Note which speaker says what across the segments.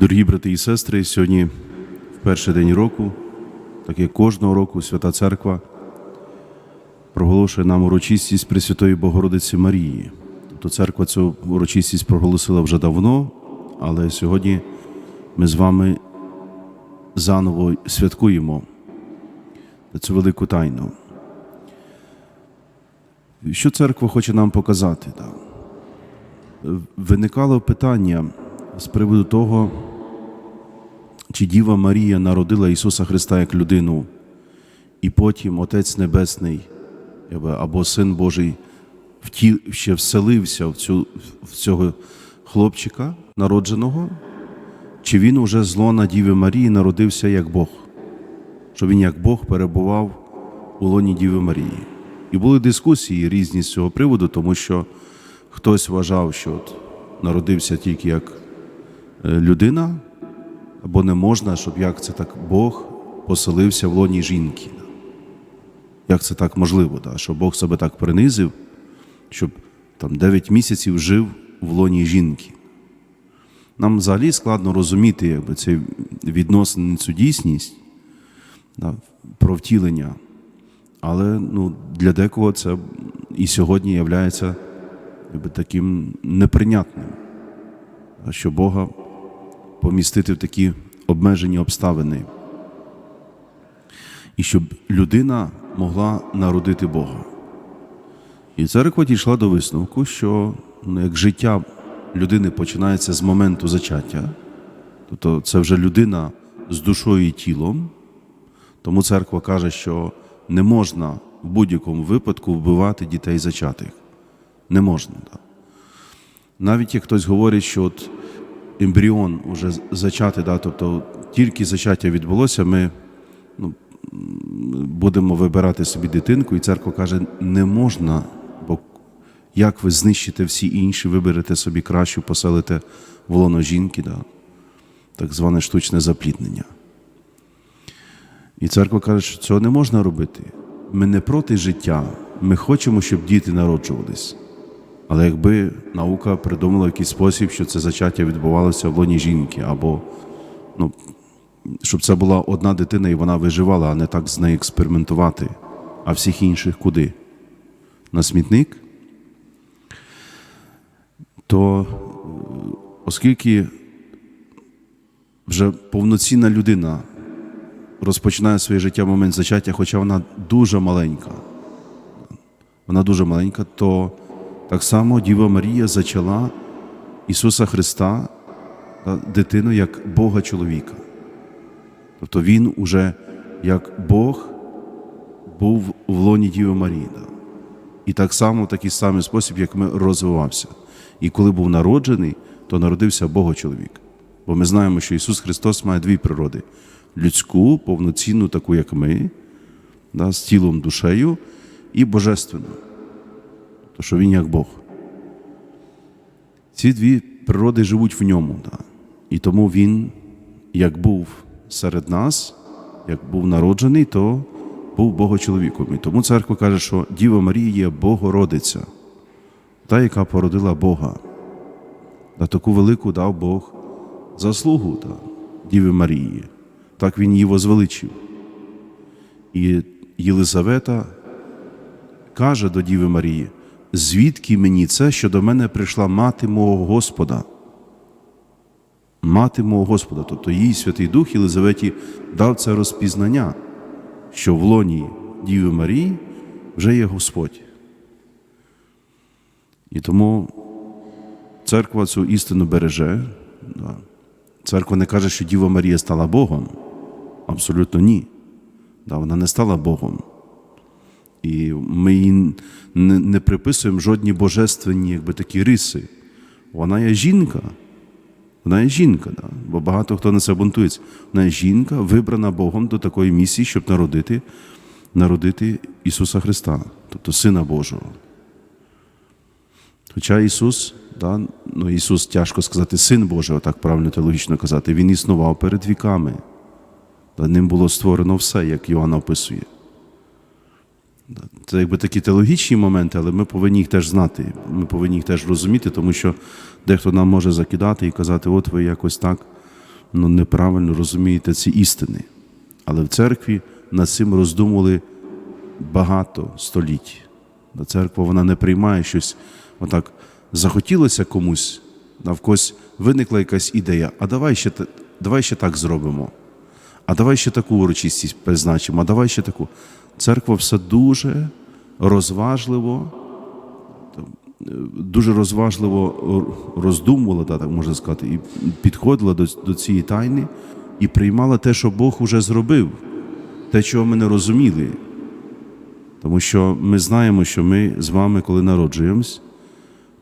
Speaker 1: Дорогі брати і сестри, сьогодні в перший день року, так як кожного року Свята Церква проголошує нам урочистість Пресвятої Богородиці Марії. Тобто церква цю урочистість проголосила вже давно, але сьогодні ми з вами заново святкуємо цю велику тайну. Що церква хоче нам показати? Виникало питання з приводу того, чи Діва Марія народила Ісуса Христа як людину, і потім Отець Небесний або Син Божий вті, ще вселився в, цю, в цього хлопчика народженого, чи він уже з лона Діви Марії народився як Бог, що він як Бог перебував у лоні Діви Марії. І були дискусії різні з цього приводу, тому що хтось вважав, що от народився тільки як людина, або не можна, щоб як це так Бог поселився в лоні жінки. Як це так можливо, да? що Бог себе так принизив, щоб там 9 місяців жив в лоні жінки. Нам взагалі складно розуміти якби, цей відносин, цю дійсність да, про втілення. Але ну, для декого це і сьогодні є таким неприйнятним, що Бога помістити в такі обмежені обставини. І щоб людина могла народити Бога. І церква дійшла до висновку, що ну, як життя людини починається з моменту зачаття, тобто це вже людина з душою і тілом, тому церква каже, що не можна в будь-якому випадку вбивати дітей зачатих. Не можна. Да. Навіть як хтось говорить, що от ембріон вже зачатий, да, тобто тільки зачаття відбулося, ми ну, будемо вибирати собі дитинку, і церква каже, не можна, бо як ви знищите всі інші, виберете собі кращу, поселите в лоно жінки, да, так зване штучне запліднення. І церква каже, що цього не можна робити. Ми не проти життя, ми хочемо, щоб діти народжувались. Але якби наука придумала якийсь спосіб, що це зачаття відбувалося в лоні жінки, або ну, щоб це була одна дитина і вона виживала, а не так з нею експериментувати, а всіх інших куди? На смітник, то оскільки вже повноцінна людина розпочинає своє життя в момент зачаття, хоча вона дуже маленька, вона дуже маленька, то так само Діва Марія зачала Ісуса Христа, дитину як Бога чоловіка. Тобто Він уже як Бог був в лоні Діви Марії. І так само, в такий самий спосіб, як ми розвивався. І коли був народжений, то народився Бога чоловік. Бо ми знаємо, що Ісус Христос має дві природи: людську, повноцінну, таку, як ми, да, з тілом, душею, і божественну. То що Він як Бог. Ці дві природи живуть в ньому. Да. І тому Він, як був серед нас, як був народжений, то був Богочоловіком. І тому церква каже, що Діва Марія є Богородиця, та, яка породила Бога. На таку велику дав Бог заслугу да, Діви Марії. Так він її возвеличив. І Єлизавета каже до Діви Марії, звідки мені це, що до мене прийшла мати мого Господа? Мати мого Господа, тобто їй Святий Дух Єлизаветі дав це розпізнання, що в лоні Діви Марії вже є Господь. І тому церква цю істину береже. Церква не каже, що Діва Марія стала Богом. Абсолютно ні. Вона не стала Богом. І ми їй не, приписуємо жодні божественні якби, такі риси. Вона є жінка. Вона є жінка, да? бо багато хто на це бунтується. Вона є жінка, вибрана Богом до такої місії, щоб народити народити Ісуса Христа, тобто Сина Божого. Хоча Ісус, да, ну Ісус тяжко сказати, Син Божий, так правильно теологічно казати, Він існував перед віками. Да, Ним було створено все, як Йоанн описує. Це якби такі теологічні моменти, але ми повинні їх теж знати, ми повинні їх теж розуміти, тому що дехто нам може закидати і казати, от ви якось так ну, неправильно розумієте ці істини. Але в церкві над цим роздумували багато століть. Церква вона не приймає щось, отак захотілося комусь, навкось виникла якась ідея, а давай ще, давай ще так зробимо. А давай ще таку урочистість призначимо, а давай ще таку. Церква все дуже розважливо, е, дуже розважливо роздумувала, так можна сказати, і підходила до, до цієї тайни і приймала те, що Бог уже зробив, те, чого ми не розуміли. Тому що ми знаємо, що ми з вами, коли народжуємось,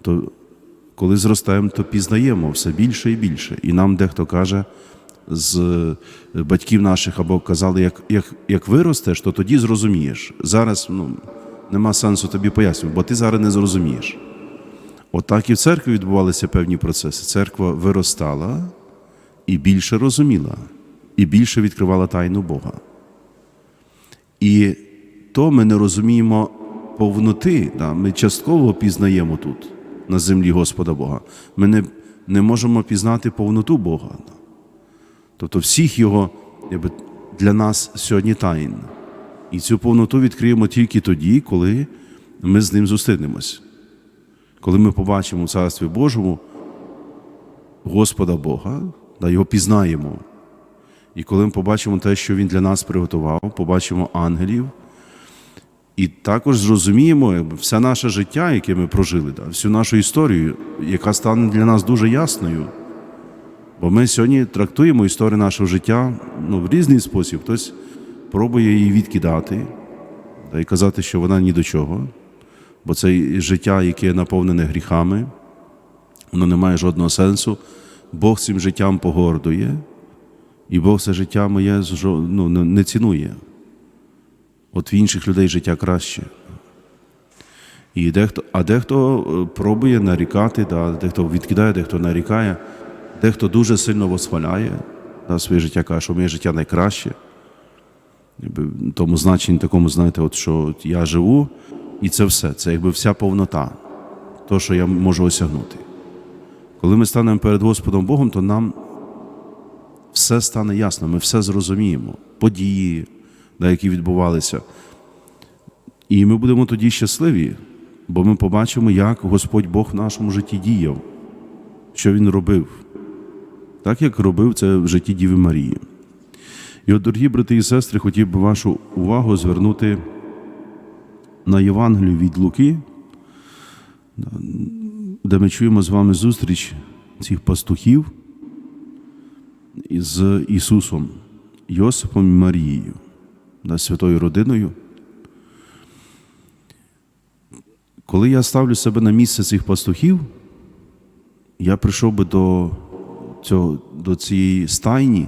Speaker 1: то коли зростаємо, то пізнаємо все більше і більше. І нам дехто каже з е, батьків наших або казали, як, як, як виростеш, то тоді зрозумієш. Зараз ну, нема сенсу тобі пояснювати, бо ти зараз не зрозумієш. Отак і в церкві відбувалися певні процеси. Церква виростала і більше розуміла, і більше відкривала тайну Бога. І то ми не розуміємо повноти, да? ми частково пізнаємо тут, на землі Господа Бога. Ми не, не можемо пізнати повноту Бога. Тобто всіх Його якби, для нас сьогодні таїн. І цю повноту відкриємо тільки тоді, коли ми з ним зустрінемось. Коли ми побачимо в Царстві Божому Господа Бога, да, його пізнаємо. І коли ми побачимо те, що Він для нас приготував, побачимо ангелів, і також зрозуміємо все наше життя, яке ми прожили, всю нашу історію, яка стане для нас дуже ясною. Бо ми сьогодні трактуємо історію нашого життя ну, в різний спосіб. Хтось пробує її відкидати та й казати, що вона ні до чого, бо це життя, яке наповнене гріхами, воно не має жодного сенсу. Бог цим життям погордує, і Бог це життя моє ну, не- цінує. От в інших людей життя краще. І дехто, а дехто е, пробує нарікати, да, дехто відкидає, дехто нарікає, дехто дуже сильно восхваляє да, своє життя, каже, що моє життя найкраще. Тому значенні такому, знаєте, от що от я живу, і це все. Це якби вся повнота, то, що я можу осягнути. Коли ми станемо перед Господом Богом, то нам все стане ясно, ми все зрозуміємо, події, да, які відбувалися. І ми будемо тоді щасливі, бо ми побачимо, як Господь Бог в нашому житті діяв, що Він робив, так як робив це в житті Діви Марії. І от, дорогі брати і сестри, хотів би вашу увагу звернути на Євангелію від Луки, де ми чуємо з вами зустріч цих пастухів із Ісусом, Йосипом і Марією, святою родиною. Коли я ставлю себе на місце цих пастухів, я прийшов би до, цього, до цієї стайні,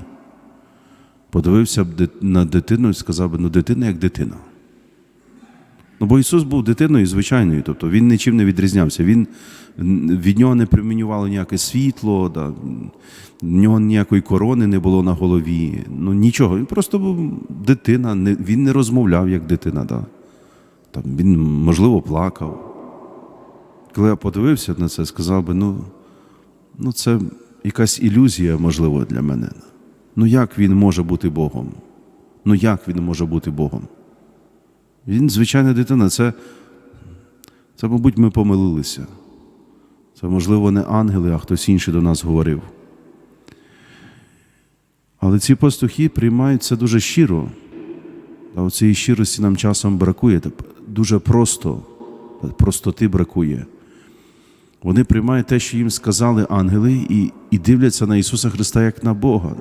Speaker 1: подивився б на дитину і сказав би, ну дитина як дитина. Ну, бо Ісус був дитиною звичайною, тобто Він нічим не відрізнявся. Він, від нього не примінювало ніяке світло, да, в нього ніякої корони не було на голові. Ну нічого. Він просто був дитина, не, він не розмовляв як дитина. Да. Там, він, можливо, плакав. Коли я подивився на це, сказав би, ну, ну це якась ілюзія, можливо, для мене. Ну як він може бути Богом? Ну як він може бути Богом? Він звичайна дитина. Це, це, мабуть, ми помилилися. Це, можливо, не ангели, а хтось інший до нас говорив. Але ці пастухи приймають це дуже щиро. А цієї щирості нам часом бракує. Дуже просто, простоти бракує. Вони приймають те, що їм сказали ангели, і, і дивляться на Ісуса Христа як на Бога,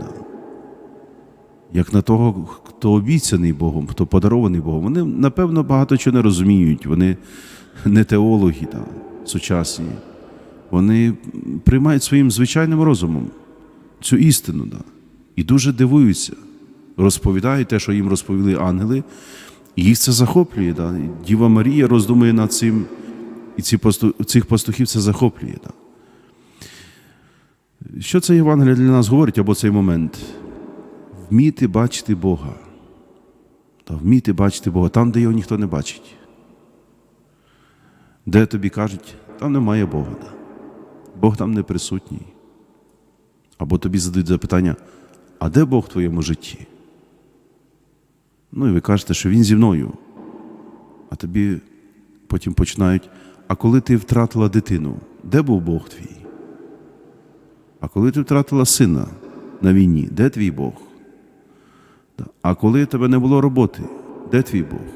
Speaker 1: як на того, хто обіцяний Богом, хто подарований Богом. Вони, напевно, багато чого не розуміють. Вони не теологи да, сучасні. Вони приймають своїм звичайним розумом цю істину. Да. І дуже дивуються, розповідають те, що їм розповіли ангели, і їх це захоплює. Да. Діва Марія роздумує над цим, і ці пасту, цих пастухів це захоплює. Да. Що це Євангелія для нас говорить або цей момент? Вміти бачити Бога. Та вміти бачити Бога там, де його ніхто не бачить. Де тобі кажуть, там немає Бога. Да. Бог там не присутній. Або тобі задають запитання, а де Бог в твоєму житті? Ну і ви кажете, що Він зі мною. А тобі потім починають, а коли ти втратила дитину, де був Бог твій? А коли ти втратила сина на війні, де твій Бог? А коли тебе не було роботи, де твій Бог?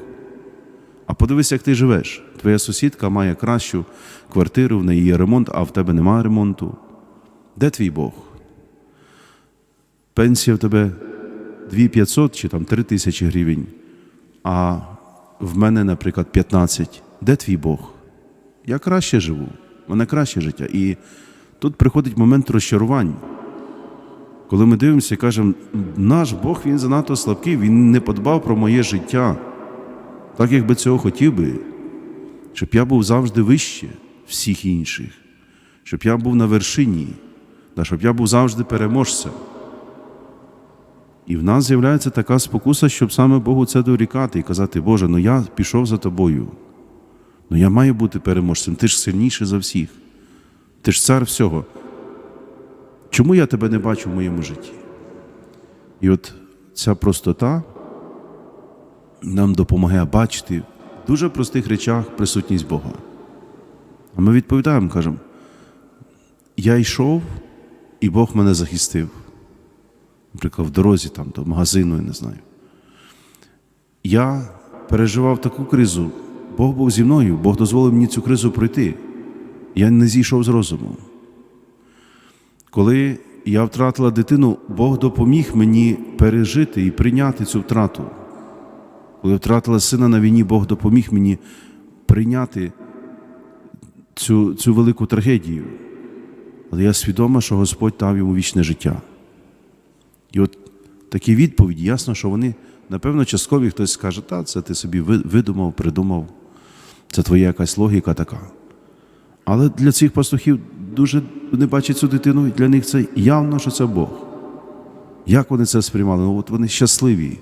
Speaker 1: А подивись, як ти живеш. Твоя сусідка має кращу квартиру, в неї є ремонт, а в тебе немає ремонту. Де твій Бог? Пенсія в тебе 2500 чи там 3 тисячі гривень, а в мене, наприклад, 15. Де твій Бог? Я краще живу, в мене краще життя. І тут приходить момент розчарувань. Коли ми дивимося і кажемо, наш Бог він занадто слабкий, він не подбав про моє життя, так як би цього хотів би, щоб я був завжди вище всіх інших, щоб я був на вершині, щоб я був завжди переможцем. І в нас з'являється така спокуса, щоб саме Богу це дорікати і казати, Боже, ну я пішов за тобою. Ну я маю бути переможцем, ти ж сильніший за всіх. Ти ж цар всього. Чому я тебе не бачу в моєму житті? І от ця простота нам допомагає бачити в дуже простих речах присутність Бога. А ми відповідаємо, кажемо, я йшов, і Бог мене захистив. Наприклад, в дорозі там, до магазину, я не знаю. Я переживав таку кризу, Бог був зі мною, Бог дозволив мені цю кризу пройти. Я не зійшов з розуму. Коли я втратила дитину, Бог допоміг мені пережити і прийняти цю втрату. Коли я втратила сина на війні, Бог допоміг мені прийняти цю, цю велику трагедію. Але я свідома, що Господь дав йому вічне життя. І от такі відповіді, ясно, що вони, напевно, часткові хтось скаже, та це ти собі видумав, придумав, це твоя якась логіка така. Але для цих пастухів дуже вони бачать цю дитину, і для них це явно, що це Бог. Як вони це сприймали? Ну, от вони щасливі.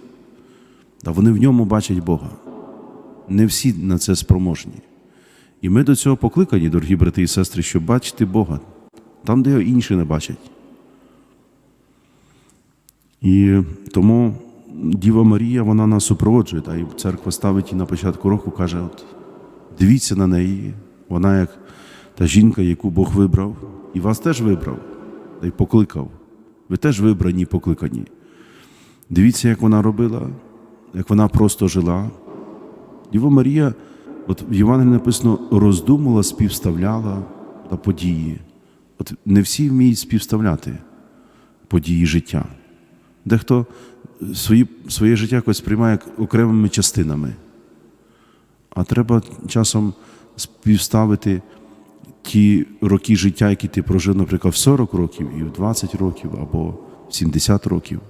Speaker 1: Та вони в ньому бачать Бога. Не всі на це спроможні. І ми до цього покликані, дорогі брати і сестри, щоб бачити Бога там, де його інші не бачать. І тому Діва Марія, вона нас супроводжує, та і церква ставить її на початку року, каже: от, дивіться на неї, вона як та жінка, яку Бог вибрав, і вас теж вибрав, та й покликав. Ви теж вибрані і покликані. Дивіться, як вона робила, як вона просто жила. Діва Марія, от в Євангелії написано, роздумала, співставляла та події. От не всі вміють співставляти події життя. Дехто свої, своє життя якось сприймає як окремими частинами. А треба часом співставити ті роки життя, які ти прожив, наприклад, в 40 років, і в 20 років, або в 70 років.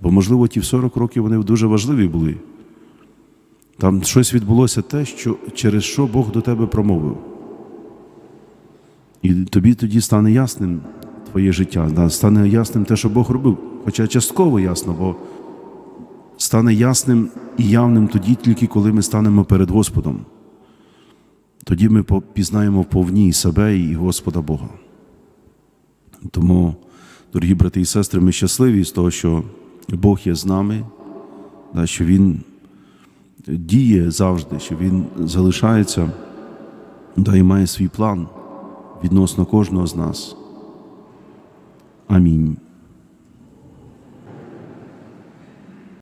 Speaker 1: Бо, можливо, ті в 40 років вони дуже важливі були. Там щось відбулося те, що, через що Бог до тебе промовив. І тобі тоді стане ясним твоє життя, стане ясним те, що Бог робив. Хоча частково ясно, бо стане ясним і явним тоді, тільки коли ми станемо перед Господом. Тоді ми пізнаємо вповні і себе, і Господа Бога. Тому, дорогі брати і сестри, ми щасливі з того, що Бог є з нами, що Він діє завжди, що Він залишається і має свій план відносно кожного з нас. Амінь.